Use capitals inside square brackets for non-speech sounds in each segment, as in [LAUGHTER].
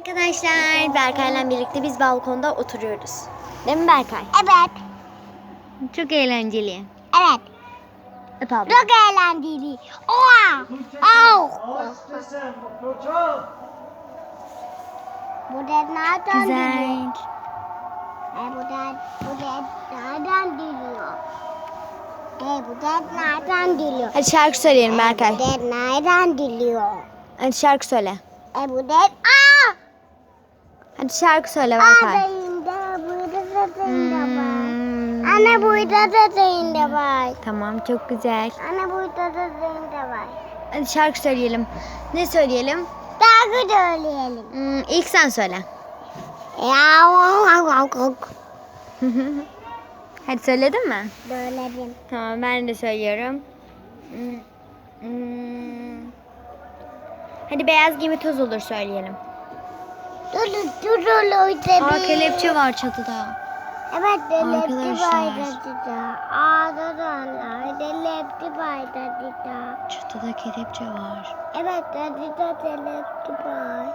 Arkadaşlar Berkay'la birlikte biz balkonda oturuyoruz. Değil mi Berkay? Evet. Çok eğlenceli. Evet. Öp abla. Çok eğlenceli. Oha. Au. Bu da nereden geliyor? Güzel. E, bu da, bu da nereden geliyor? E, bu da nereden geliyor? Hadi şarkı söyleyelim Berkay. Bu da nereden geliyor? Hadi şarkı söyle. E, bu da... Aa! Hadi şarkı söyle Aa, Berkay. dayında, burada da dayında var. Hmm. Anne burada da dayında var. Tamam çok güzel. Anne burada da dayında var. Hadi şarkı söyleyelim. Ne söyleyelim? Daha söyleyelim. Hmm, ilk sen söyle. [LAUGHS] Hadi söyledin mi? Söyledim. Tamam ben de söylüyorum. Hmm, hmm. Hadi beyaz gemi toz olur söyleyelim. Dur, dur, dur, dur. Aa kelepçe var çatıda. Evet, delepti Arkadaşlar. bayradı Ağda da anlar, delepti bayradı da. Çatıda kelepçe var. Evet, de delepti bay.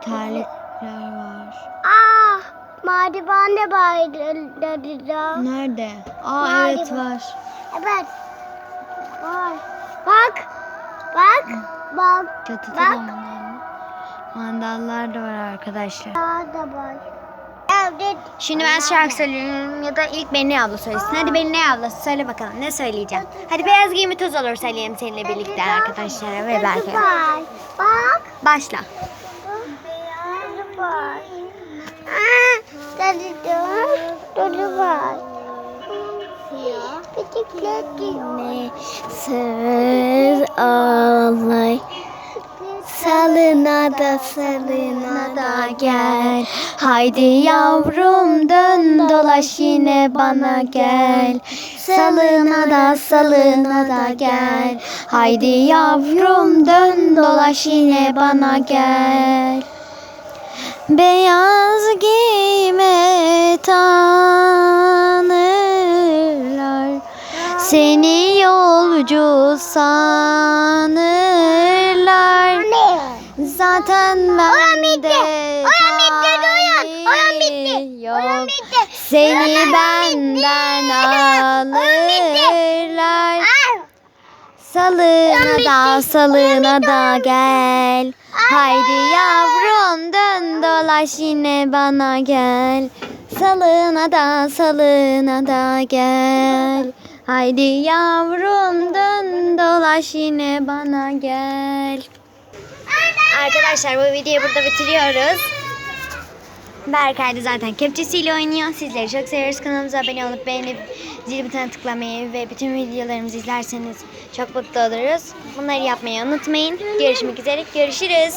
Terlikler var. Ah, merdiven de bayradı da. Nerede? Aa Mavi evet var. var. Evet, var. Bak, bak, bak. Çatıda Bak. mandal. Mandallar da var arkadaşlar. Daha da var. Evet. Şimdi ben şarkı söylüyorum ya da ilk Benli abla söylesin. Hadi Benli abla söyle bakalım ne söyleyeceğim. Hadi beyaz giyimi toz olur söyleyelim seninle birlikte arkadaşlara ve Berkay'a. Bak, bak. Başla. Bisiklet diyor. Sır ağlay. Salına da salına da gel. Haydi yavrum dön dolaş yine bana gel. Salına da salına da gel. Haydi yavrum dön dolaş yine bana gel. Beyaz giyme tanırlar. Seni yolcu sanırlar Ne? Zaten ben bitti. de Oyun bitti, oyun. Oyun bitti. Oyun bitti. Seni Oyun benden bitti. Oyun bitti. alırlar. Al. Salına bitti. da salına da gel. Ay. Haydi yavrum dön dolaş yine bana gel. Salına da salına da gel. Haydi yavrum dön dolaş yine bana gel. Arkadaşlar bu videoyu burada bitiriyoruz. Berkay da zaten kepçesiyle oynuyor. Sizleri çok seviyoruz. Kanalımıza abone olup beğenip zil butonuna tıklamayı ve bütün videolarımızı izlerseniz çok mutlu oluruz. Bunları yapmayı unutmayın. Görüşmek üzere. Görüşürüz.